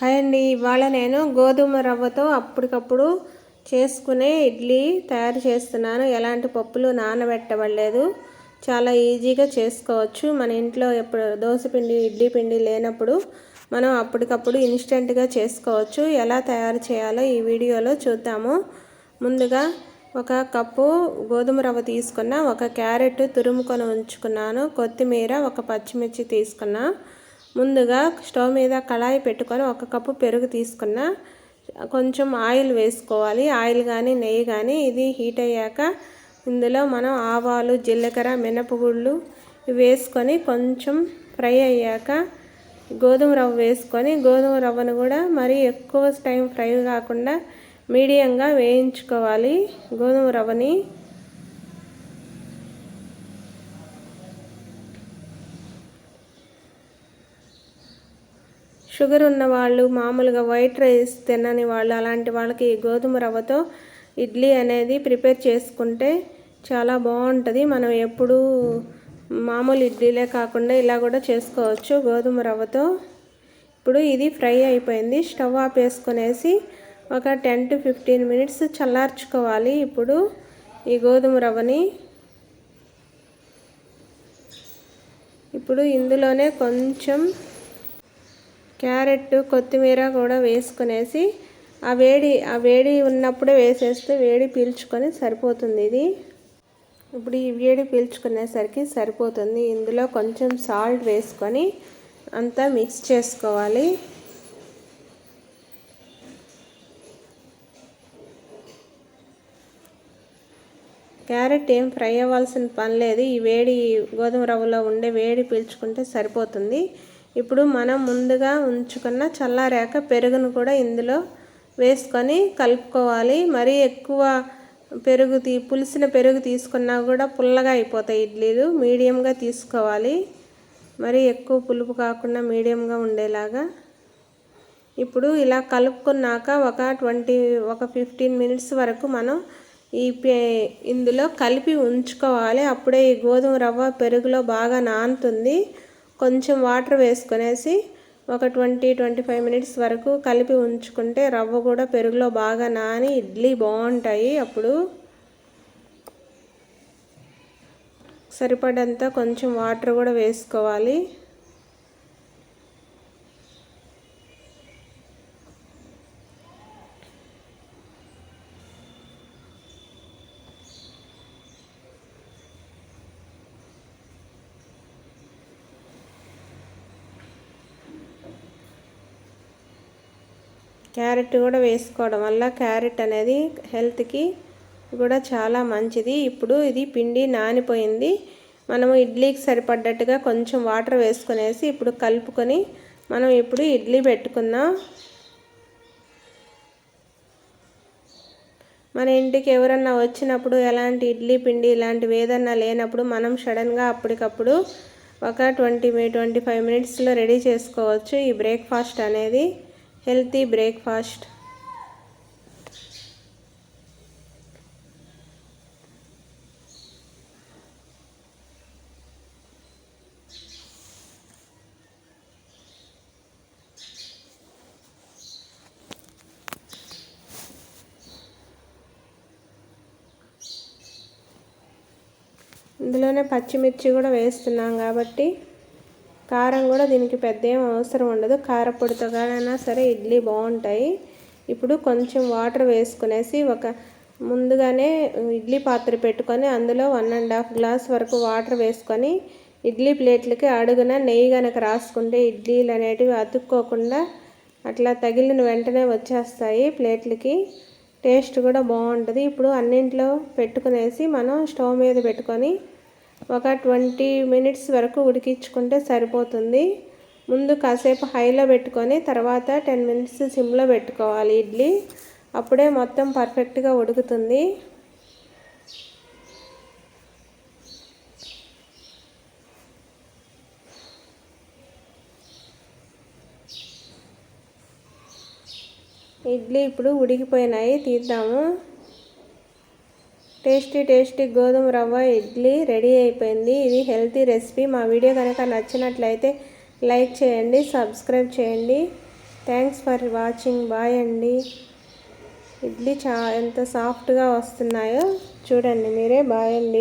Hi అండి. ఇవాళ నేను గోధుమ రవ్వతో అప్పటికప్పుడు చేసుకునే ఇడ్లీ తయారు చేస్తున్నాను. ఎలాంటి పప్పులు నానబెట్టబడలేదు. చాలా ఈజీగా చేసుకోవచ్చు. మన ఇంట్లో ఎప్పుడు దోశ పిండి ఇడ్లీ పిండి లేనప్పుడు మనం అప్పటికప్పుడు ఇన్స్టెంట్గా చేసుకోవచ్చు. ఎలా తయారు చేయాలో ఈ వీడియోలో చూద్దాము. ముందుగా ఒక కప్పు గోధుమ రవ్వ తీసుకున్న ఒక క్యారెట్ తురుముకొని ఉంచుకున్నాను. కొత్తిమీర ఒక పచ్చిమిర్చి తీసుకున్నాను ముందుగా స్టవ్ మీద కళాయి పెట్టుకొని ఒక కప్పు పెరుగు తీసుకున్న కొంచెం ఆయిల్ వేసుకోవాలి. ఆయిల్ కానీ నెయ్యి కానీ ఇది హీట్ అయ్యాక ఇందులో మనం ఆవాలు జీలకర్ర మినపగుళ్ళు వేసుకొని కొంచెం ఫ్రై అయ్యాక గోధుమ రవ్వ వేసుకొని గోధుమ రవ్వను కూడా మరీ ఎక్కువ టైం ఫ్రై కాకుండా మీడియంగా వేయించుకోవాలి గోధుమ రవ్వని. షుగర్ ఉన్న వాళ్ళు మామూలుగా వైట్ రైస్ తినని వాళ్ళు అలాంటి వాళ్ళకి గోధుమ రవ్వతో ఇడ్లీ అనేది ప్రిపేర్ చేసుకుంటే చాలా బాగుంటుంది. మనం ఎప్పుడూ మామూలు ఇడ్లీలే కాకుండా ఇలా కూడా చేసుకోవచ్చు గోధుమ రవ్వతో. ఇప్పుడు ఇది ఫ్రై అయిపోయింది. స్టవ్ ఆఫ్ వేసుకునేసి ఒక టెన్ టు ఫిఫ్టీన్ మినిట్స్ చల్లార్చుకోవాలి ఇప్పుడు ఈ గోధుమ రవ్వని. ఇప్పుడు ఇందులోనే కొంచెం క్యారెట్ కొత్తిమీర కూడా వేసుకునేసి ఆ వేడి ఆ వేడి ఉన్నప్పుడే వేసేస్తే వేడి పీల్చుకొని సరిపోతుంది ఇది. ఇప్పుడు ఈ వేడి పీల్చుకునేసరికి సరిపోతుంది. ఇందులో కొంచెం సాల్ట్ వేసుకొని అంతా మిక్స్ చేసుకోవాలి. క్యారెట్ ఏం ఫ్రై అవ్వాల్సిన పని లేదు. ఈ వేడి గోధుమ రవ్వలో ఉండే వేడి పీల్చుకుంటే సరిపోతుంది. ఇప్పుడు మనం ముందుగా ఉంచుకున్న చల్లారాక పెరుగును కూడా ఇందులో వేసుకొని కలుపుకోవాలి. మరీ ఎక్కువ పెరుగు తీ పులిసిన పెరుగు తీసుకున్నా కూడా పుల్లగా అయిపోతాయి ఇడ్లీలు. మీడియంగా తీసుకోవాలి. మరీ ఎక్కువ పులుపు కాకుండా మీడియంగా ఉండేలాగా. ఇప్పుడు ఇలా కలుపుకున్నాక ఒక ట్వంటీ ఒక ఫిఫ్టీన్ మినిట్స్ వరకు మనం ఈ ఇందులో కలిపి ఉంచుకోవాలి. అప్పుడే ఈ గోధుమ రవ్వ పెరుగులో బాగా నానుతుంది. కొంచెం వాటర్ వేసుకునేసి ఒక ట్వంటీ ట్వంటీ ఫైవ్ మినిట్స్ వరకు కలిపి ఉంచుకుంటే రవ్వ కూడా పెరుగులో బాగా నాని ఇడ్లీ బాగుంటాయి అప్పుడు. సరిపడంత కొంచెం వాటర్ కూడా వేసుకోవాలి. క్యారెట్ కూడా వేసుకోవడం వల్ల క్యారెట్ అనేది హెల్త్కి కూడా చాలా మంచిది. ఇప్పుడు ఇది పిండి నానిపోయింది. మనము ఇడ్లీకి సరిపడ్డట్టుగా కొంచెం వాటర్ వేసుకునేసి ఇప్పుడు కలుపుకొని మనం ఇప్పుడు ఇడ్లీ పెట్టుకుందాం. మన ఇంటికి ఎవరన్నా వచ్చినప్పుడు ఎలాంటి ఇడ్లీ పిండి ఇలాంటివి ఏదన్నా లేనప్పుడు మనం సడన్గా అప్పటికప్పుడు ఒక ట్వంటీ ట్వంటీ ఫైవ్ మినిట్స్లో రెడీ చేసుకోవచ్చు ఈ బ్రేక్ఫాస్ట్ అనేది. Healthy breakfast. ఇందులోనే పచ్చిమిర్చి కూడా వేస్తున్నాం కాబట్టి కారం కూడా దీనికి పెద్ద ఏం అవసరం ఉండదు. కారపొడితో కానీ సరే ఇడ్లీ బాగుంటాయి. ఇప్పుడు కొంచెం వాటర్ వేసుకునేసి ఒక ముందుగానే ఇడ్లీ పాత్ర పెట్టుకొని అందులో వన్ అండ్ హాఫ్ గ్లాస్ వరకు వాటర్ వేసుకొని ఇడ్లీ ప్లేట్లకి అడుగున నెయ్యి కనుక రాసుకుంటే ఇడ్లీలు అనేటివి అతుక్కోకుండా అట్లా తగిలిన వెంటనే వచ్చేస్తాయి ప్లేట్లకి. టేస్ట్ కూడా బాగుంటుంది. ఇప్పుడు అన్నింట్లో పెట్టుకునేసి మనం స్టవ్ మీద పెట్టుకొని ఒక ట్వంటీ మినిట్స్ వరకు ఉడికించుకుంటే సరిపోతుంది. ముందు కాసేపు హైలో పెట్టుకొని తర్వాత టెన్ మినిట్స్ సిమ్లో పెట్టుకోవాలి ఇడ్లీ. అప్పుడే మొత్తం పర్ఫెక్ట్గా ఉడుకుతుంది. ఇడ్లీ ఇప్పుడు ఉడికిపోయినాయి. తీద్దాము. టేస్టీ టేస్టీ గోధుమ రవ్వ ఇడ్లీ రెడీ అయిపోయింది. ఇది హెల్తీ రెసిపీ. మా వీడియో కనుక నచ్చినట్లయితే లైక్ చేయండి సబ్స్క్రైబ్ చేయండి. Thanks for watching. బాయ్ అండి. ఇడ్లీ చా ఎంత సాఫ్ట్గా వస్తున్నాయో చూడండి మీరే. బాయ్ అండి.